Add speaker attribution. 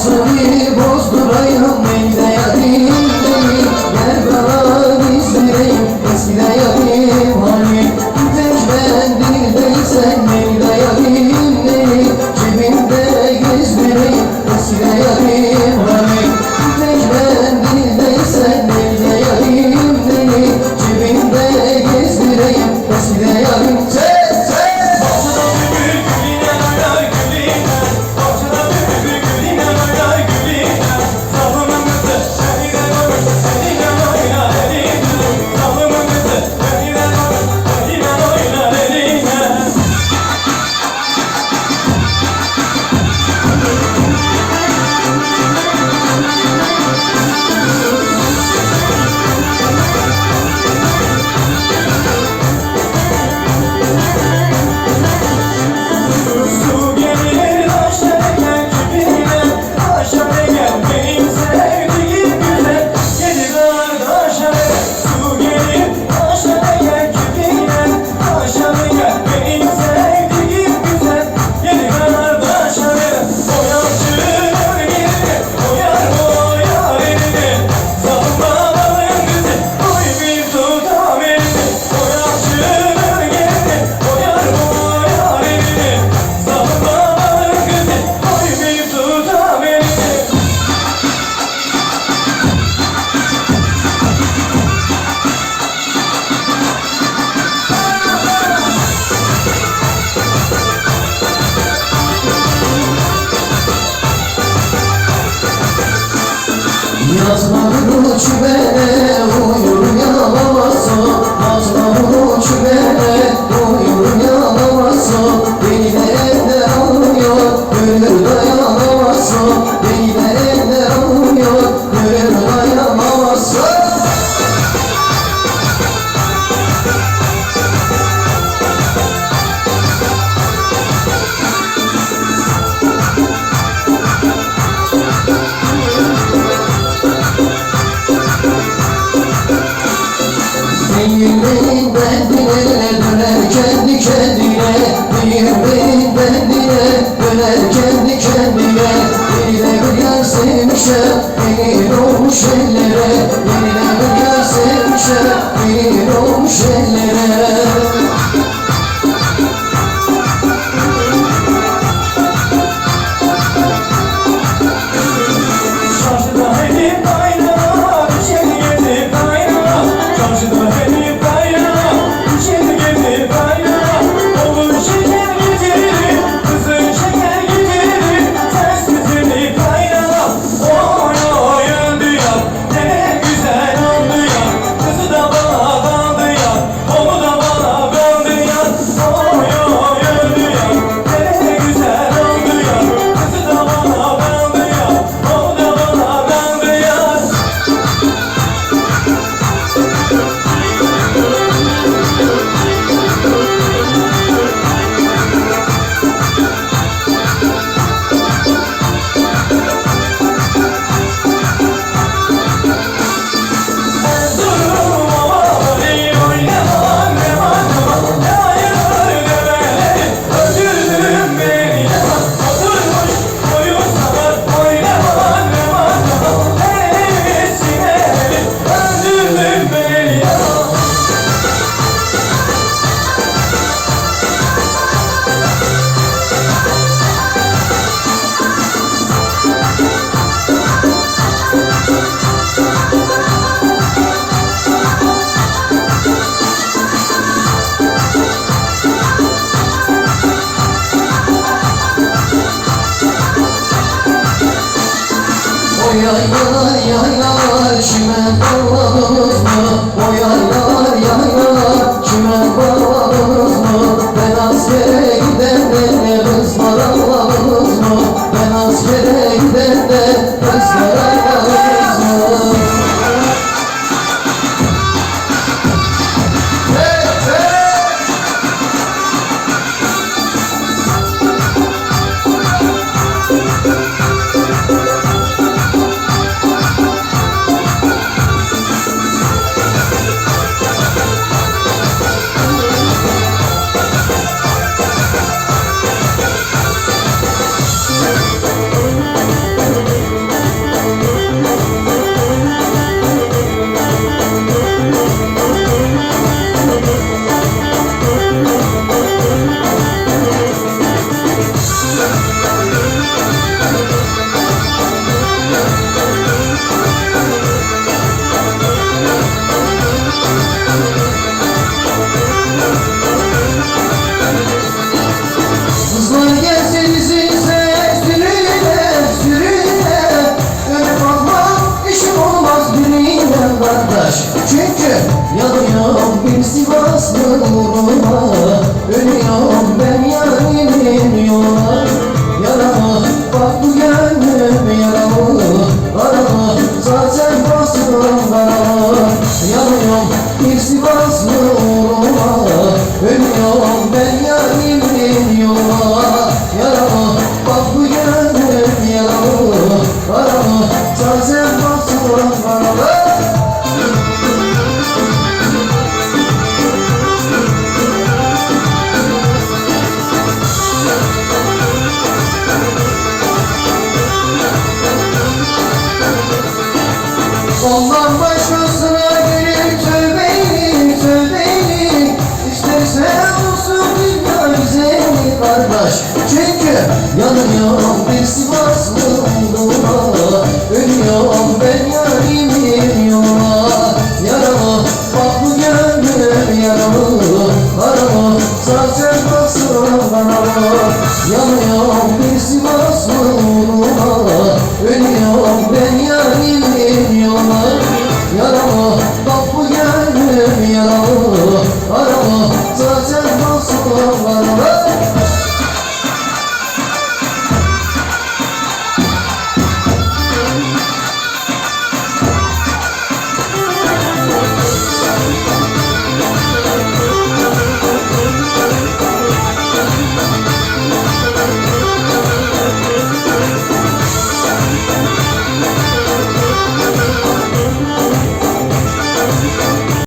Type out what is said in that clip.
Speaker 1: Havasını bozdurayım eyle. Birbirinin derdine döner kendi kendine Birbirinin derdine döner kendi kendine. Bir de bir yar sevmişem Oy oy oy oy oy ben yarinim yola Yaralı bak bu gönlüm zaten bastım Yanıyorum bir Sivaslı uğruna Ölüyorum ben yarinim Yanıyor bir Sivaslı umduğuna Ölüyor ben yarimin yola. Yaralı bak gönlüm yaralı Aralı zaten basın kanalı Yanıyor bir Sivaslı umduğuna Ölüyor ben yarimin yola. Yaralı bak gönlüm yaralı Aralı zaten basın kanalı